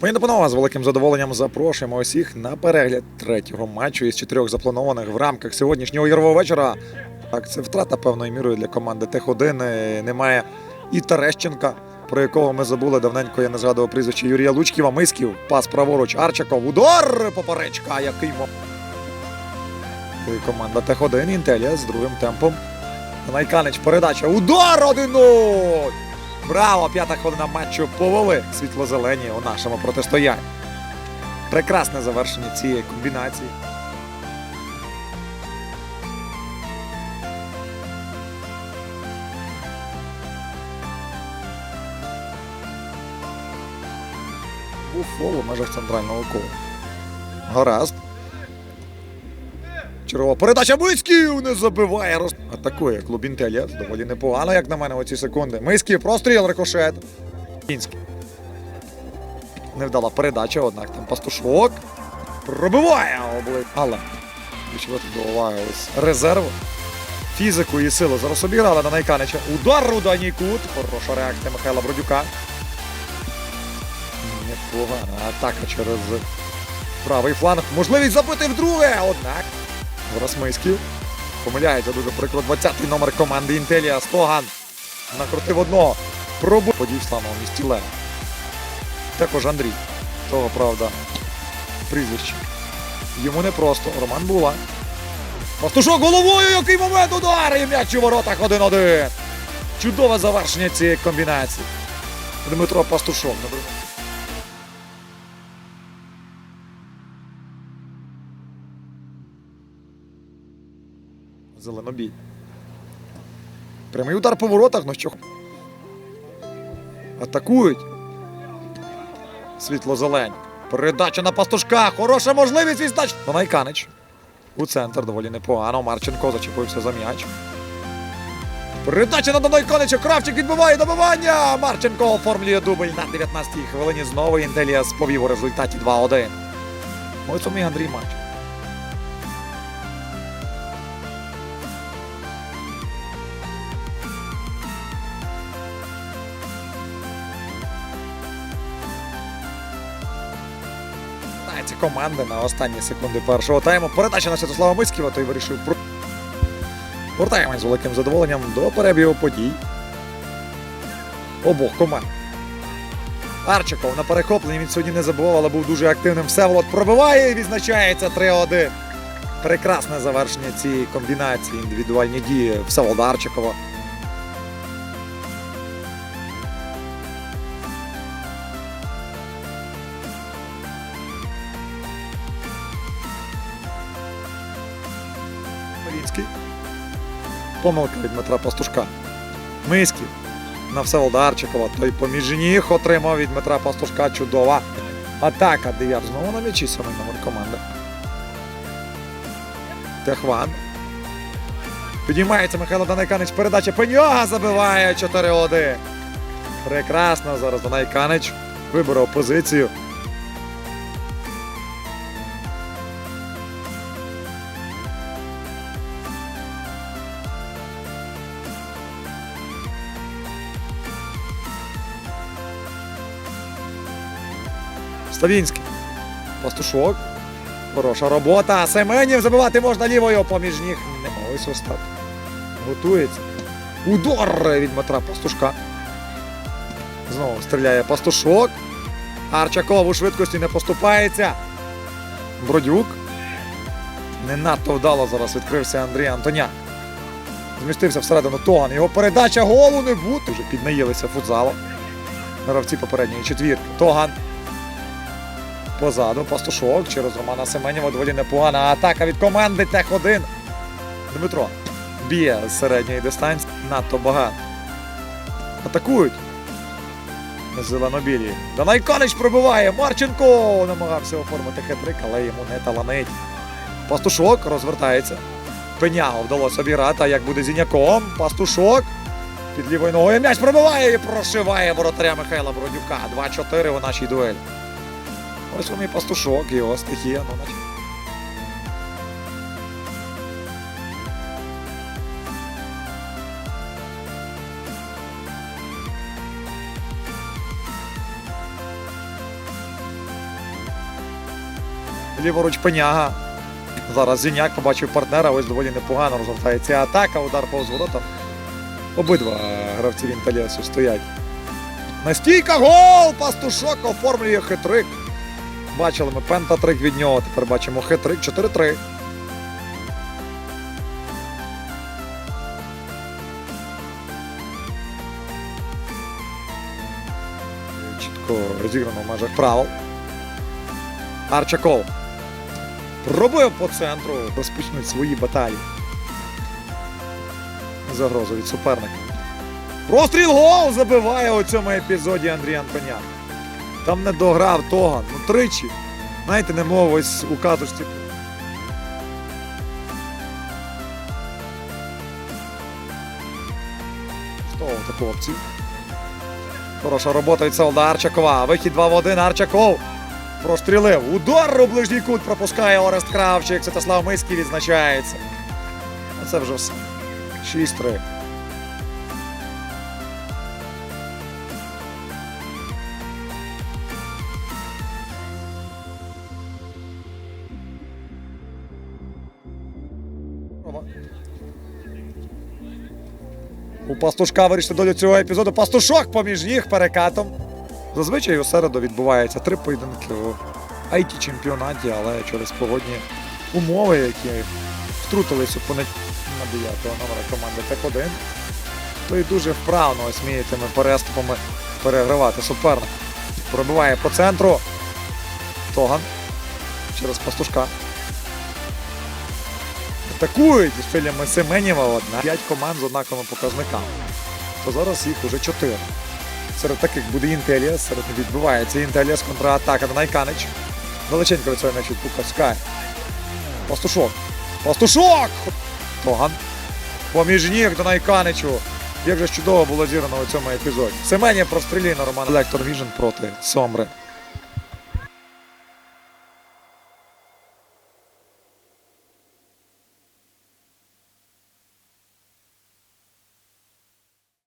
Та панове, з великим задоволенням запрошуємо усіх на перегляд третього матчу із чотирьох запланованих в рамках сьогоднішнього ігрового вечора. Так, це втрата певною мірою для команди Тех-1. Е, Немає і Терещенка, про якого ми забули давненько. Я не згадував прізвище Юрія Лучківа. Мисків, пас праворуч, Арчаков, удар поперечка, який мо. Команда Тех-1, Інтелія з другим темпом. Найканич, передача, удар 1-0! Браво! П'ята хвилина матчу повели світло-зелені у нашому протистоянні. Прекрасне завершення цієї комбінації. Був фол у межах центрального кола. Гаразд. Чергова передача Миськів не забиває. Роз... Атакує клуб Інтелія. Доволі непогано, як на мене, оці секунди. Миськів, простріл, рикошет. Кінський. Невдала передача, однак там пастушок. Пробиває обли. Але ключове тут до уваги ось резерв. Фізику і силу зараз обіграли на Найканича. Удар у даній кут. Хороша реакція Михайла Бродюка. Непогана атака через правий фланг. Можливість забити вдруге. Однак Миськів. Помиляється дуже приклад 20-й номер команди Інтелія. Стоган накрутив одного. Пробу подій в славному місті Лева. Також Андрій. Того, правда, прізвище. Йому не просто. Роман Була. Пастушок головою, який момент удар! І м'яч у воротах 1-1. Чудове завершення цієї комбінації. Дмитро Пастушок. Зеленобій. Прямий удар по воротах, ну що. Атакують. Світло-зелень. Передача на пастушка. Хороша можливість відзнач. Найканич. У центр доволі непогано. Марченко зачепився за м'яч. Передача на Донайканича. Кравчик відбиває добивання. Марченко оформлює дубль на 19-й хвилині. Знову Інтелія сповів у результаті 2-1. Ось самий Андрій матч. Команди на останні секунди першого тайму. Передача на Святослава Мицьківа, той вирішив про. Повертаємось з великим задоволенням до перебігу подій. Обох команд. Арчиков на перехопленні він сьогодні не забував, але був дуже активним. Всеволод пробиває і відзначається 3-1. Прекрасне завершення цієї комбінації. Індивідуальні дії Всеволода Арчикова. Поліцький. Помилка від Дмитра Пастушка. Миськів на Всеволода Арчикова. Той поміж ніг отримав від Дмитра Пастушка чудова атака. Дев'ят знову на м'ячі сьомий номер команди. Техван. Підіймається Михайло Данайканич. Передача Пеньога забиває 4-1. Прекрасно зараз Данайканич виборов позицію. Ставінський. Пастушок. Хороша робота. Семенів забивати можна лівою поміж ніг. Не ось Остап. Готується. Удар від Дмитра Пастушка. Знову стріляє пастушок. Арчаков у швидкості не поступається. Бродюк. Не надто вдало зараз відкрився Андрій Антоняк. Змістився всередину Тоган. Його передача голу не бути. Вже піднаїлися футзалом. Гравці попередньої четвірки. Тоган. Позаду пастушок через Романа Семенєва доволі непогана атака від команди Тех-1. Дмитро б'є з середньої дистанції. Надто багато. Атакують. Зеленобілі. Данайканич пробиває. Марченко намагався оформити хитрик, але йому не таланить. Пастушок розвертається. Пенягу вдалося обіграти, а як буде зіняком. Пастушок. Під лівою ногою м'яч пробиває і прошиває воротаря Михайла Бродюка. 2-4 у нашій дуелі. Ось вам і пастушок, його стихія. Ну, наче. Ліворуч пеняга. Зараз Зіняк побачив партнера, ось доволі непогано розгортається атака, удар повз ворота. Обидва гравці Вінталєсу стоять. Настійка гол! Пастушок оформлює хитрик. Бачили ми пентатрик від нього. Тепер бачимо хитрик 4-3. Чітко розіграно в межах правил. Арчаков. Пробив по центру. Розпочнуть свої баталії. Загрозу від суперника. Простріл гол забиває у цьому епізоді Андрій Антонян. Там не дограв Тоган. Ну тричі. Знаєте, не мов ось у катушці. Таку опцію? Хороша робота від Сауда Арчакова. Вихід 2 в 1. Арчаков прострілив. Удар у ближній кут пропускає Орест Кравчик. Святослав Миський відзначається. Це вже все. 6-3. У пастушка вирішити долю цього епізоду. Пастушок поміж ніг перекатом. Зазвичай у середу відбувається три поєдинки у it чемпіонаті, але через погодні умови, які втрутились у понеділок на 9 номера команди Т1, то й дуже вправно ось вміє тими переступами перегравати суперника. Пробиває по центру. Тоган через пастушка. Атакують із філями Семенєва одна. П'ять команд з однаковими показниками. То зараз їх уже чотири. Серед таких буде Інтеліас, серед них відбувається Інтеліас контратака на Найканич. Величенько від цього м'яч відпускає. Пастушок. Пастушок! Тоган. Поміж ніг до Найканичу. Як же чудово було зірано у цьому епізоді. Семенєв прострілює на Романа Лектор Віжен проти Сомри.